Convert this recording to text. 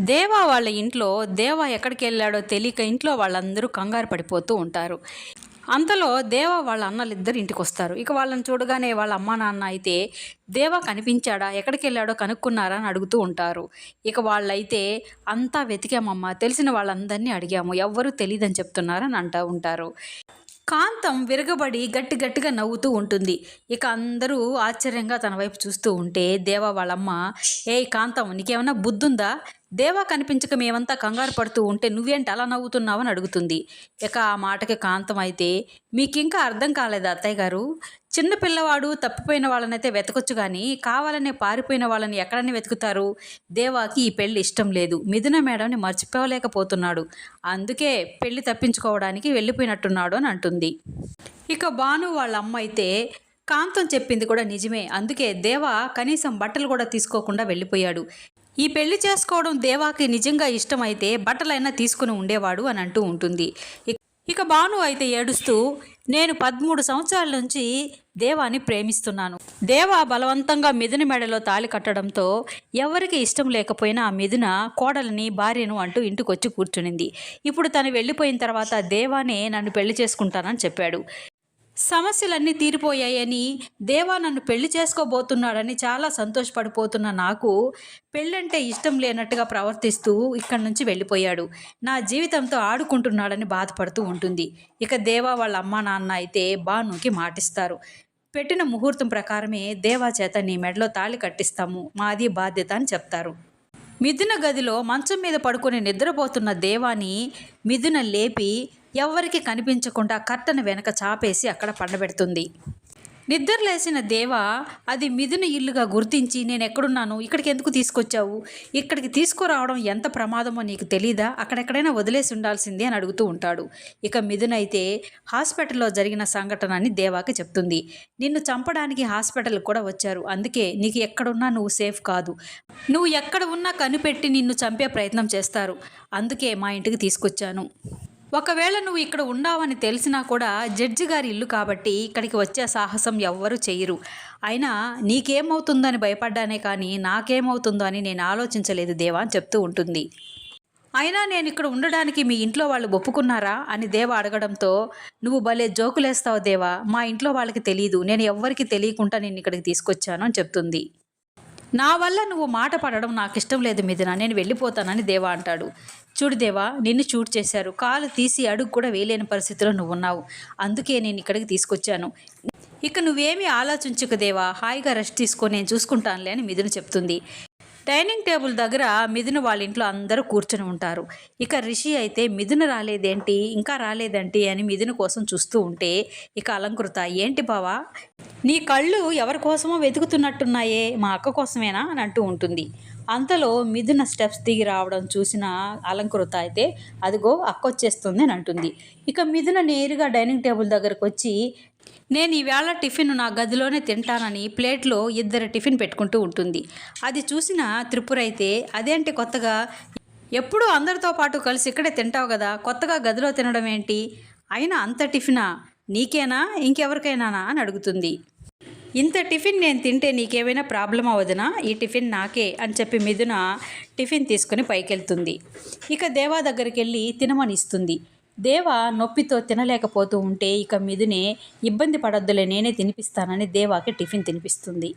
దేవా వాళ్ళ ఇంట్లో దేవా ఎక్కడికి వెళ్ళాడో తెలియక ఇంట్లో వాళ్ళందరూ కంగారు పడిపోతూ ఉంటారు. అంతలో దేవా వాళ్ళ అన్నలు ఇద్దరు ఇంటికి వస్తారు. ఇక వాళ్ళని చూడగానే వాళ్ళ అమ్మా నాన్న అయితే దేవా కనిపించాడా? ఎక్కడికి వెళ్ళాడో కనుక్కున్నారా అని అడుగుతూ ఉంటారు. ఇక వాళ్ళైతే అంతా వెతికామమ్మా తెలిసిన వాళ్ళందరినీ అడిగాము. ఎవ్వరూ తెలియదని చెప్తున్నారని అంటూ ఉంటారు. కాంతం విరగబడి గట్టి గట్టిగా నవ్వుతూ ఉంటుంది. ఇక అందరూ ఆశ్చర్యంగా తన వైపు చూస్తూ ఉంటే దేవా వాళ్ళమ్మ ఏ కాంతం నీకేమైనా బుద్ధుందా? దేవా కనిపించక మేమంతా కంగారు పడుతూ ఉంటే నువ్వేంటి అలా నవ్వుతున్నావని అడుగుతుంది. ఇక ఆ మాటకి కాంతం అయితే మీకింకా అర్థం కాలేదా అత్తయ్య గారు? చిన్న పిల్లవాడు తప్పిపోయిన వాళ్ళనైతే వెతకొచ్చు కానీ కావాలనే పారిపోయిన వాళ్ళని ఎక్కడనే వెతుకుతారు? దేవాకి ఈ పెళ్ళి ఇష్టం లేదు. మిథున మేడంని మర్చిపోలేకపోతున్నాడు. అందుకే పెళ్ళి తప్పించుకోవడానికి వెళ్ళిపోయినట్టున్నాడు అని అంటుంది. ఇక భాను వాళ్ళ అమ్మ అయితే కాంతం చెప్పింది కూడా నిజమే. అందుకే దేవా కనీసం బట్టలు కూడా తీసుకోకుండా వెళ్ళిపోయాడు. ఈ పెళ్ళి చేసుకోవడం దేవాకి నిజంగా ఇష్టమైతే బట్టలైనా తీసుకుని ఉండేవాడు అని అంటూ ఉంటుంది. ఇక- భాను అయితే ఏడుస్తూ నేను పదమూడు సంవత్సరాల నుంచి దేవాని ప్రేమిస్తున్నాను. దేవా బలవంతంగా మిథున మెడలో తాళి కట్టడంతో ఎవరికి ఇష్టం లేకపోయినా ఆ మిథున కోడలిని భార్యను అంటూ ఇంటికొచ్చి కూర్చునింది. ఇప్పుడు తను వెళ్ళిపోయిన తర్వాత దేవానే నన్ను పెళ్ళి చేసుకుంటానని చెప్పాడు. సమస్యలన్నీ తీరిపోయాయని దేవా నన్ను పెళ్ళి చేసుకోబోతున్నాడని చాలా సంతోషపడిపోతున్న నాకు పెళ్ళంటే ఇష్టం లేనట్టుగా ప్రవర్తిస్తూ ఇక్కడి నుంచి వెళ్ళిపోయాడు. నా జీవితంతో ఆడుకుంటున్నాడని బాధపడుతూ ఉంటుంది. ఇక దేవా వాళ్ళ అమ్మా నాన్న అయితే భానుకి మాటిస్తారు. పెట్టిన ముహూర్తం ప్రకారమే దేవా చేత నీ మెడలో తాళి కట్టిస్తాము. మాది బాధ్యత అని చెప్తారు. మిథున గదిలో మంచం మీద పడుకొని నిద్రపోతున్న దేవాని మిథున లేపి ఎవ్వరికి కనిపించకుండా కర్టను వెనక చాపేసి అక్కడ పండబెడుతుంది. నిద్రలేసిన దేవ అది మిథున ఇల్లుగా గుర్తించి నేను ఎక్కడున్నాను ఇక్కడికి ఎందుకు తీసుకొచ్చావు? ఇక్కడికి తీసుకురావడం ఎంత ప్రమాదమో నీకు తెలీదా? అక్కడెక్కడైనా వదిలేసి ఉండాల్సిందే అని అడుగుతూ ఉంటాడు. ఇక మిథున అయితే హాస్పిటల్లో జరిగిన సంఘటన అని దేవాకి చెప్తుంది. నిన్ను చంపడానికి హాస్పిటల్ కూడా వచ్చారు. అందుకే నీకు ఎక్కడున్నా నువ్వు సేఫ్ కాదు. నువ్వు ఎక్కడ ఉన్నా కనిపెట్టి నిన్ను చంపే ప్రయత్నం చేస్తారు. అందుకే మా ఇంటికి తీసుకొచ్చాను. ఒకవేళ నువ్వు ఇక్కడ ఉన్నావని తెలిసినా కూడా జడ్జి గారి ఇల్లు కాబట్టి ఇక్కడికి వచ్చే సాహసం ఎవ్వరూ చేయరు అయినా నీకేమవుతుందని భయపడ్డానే కానీ నాకేమవుతుందో అని నేను ఆలోచించలేదు దేవా అని చెప్తూ ఉంటుంది. అయినా నేను ఇక్కడ ఉండడానికి మీ ఇంట్లో వాళ్ళు ఒప్పుకున్నారా అని దేవ అడగడంతో నువ్వు భలే జోకులేస్తావు దేవా మా ఇంట్లో వాళ్ళకి తెలియదు నేను ఎవ్వరికి తెలియకుండా నేను ఇక్కడికి తీసుకొచ్చాను అని చెప్తుంది. నా వల్ల నువ్వు మాట పడడం నాకు ఇష్టం లేదు మిథున. నేను వెళ్ళిపోతానని దేవా అంటాడు. చూడు దేవా నిన్ను చూడు చేశారు. కాలు తీసి అడుగు కూడా వేయలేని పరిస్థితిలో నువ్వు ఉన్నావు అందుకే నేను ఇక్కడికి తీసుకొచ్చాను. ఇక నువ్వేమీ ఆలోచించుకు దేవా. హాయిగా రెస్ట్ తీసుకొని నేను చూసుకుంటానులే అని మిథున చెప్తుంది. డైనింగ్ టేబుల్ దగ్గర మిథున వాళ్ళ ఇంట్లో అందరూ కూర్చొని ఉంటారు. ఇక రిషి అయితే మిథున రాలేదేంటి? ఇంకా రాలేదేంటి అని మిథున కోసం చూస్తూ ఉంటే ఇక అలంకృత ఏంటి బావా? నీ కళ్ళు ఎవరి కోసమో వెతుకుతున్నట్టున్నాయే? మా అక్క కోసమేనా? అని అంటూ ఉంటుంది. అంతలో మిథున స్టెప్స్ దిగి రావడం చూసిన అలంకృత అయితే అదిగో అక్క వచ్చేస్తుంది అని అంటుంది. ఇక మిథున నేరుగా డైనింగ్ టేబుల్ దగ్గరకు వచ్చి నేను ఈవేళ టిఫిన్ నా గదిలోనే తింటానని ప్లేట్లో ఇద్దరు టిఫిన్ పెట్టుకుంటూ ఉంటుంది. అది చూసిన త్రిపుర అయితే అదేంటి కొత్తగా? ఎప్పుడూ అందరితో పాటు కలిసి ఇక్కడే తింటావు కదా కొత్తగా గదిలో తినడం ఏంటి? అయినా అంత టిఫినా? నీకేనా? ఇంకెవరికైనానా? అని అడుగుతుంది. ఇంత టిఫిన్ నేను తింటే నీకేమైనా ప్రాబ్లం అవ్వదునా? ఈ టిఫిన్ నాకే అని చెప్పి మిథున టిఫిన్ తీసుకుని పైకెళ్తుంది. ఇక దేవా దగ్గరికి వెళ్ళి తినమని ఇస్తుంది. దేవ నొప్పితో తినలేకపోతూ ఉంటే ఇక మీదునే ఇబ్బంది పడొద్దులే నేనే తినిపిస్తానని దేవాకి టిఫిన్ తినిపిస్తుంది.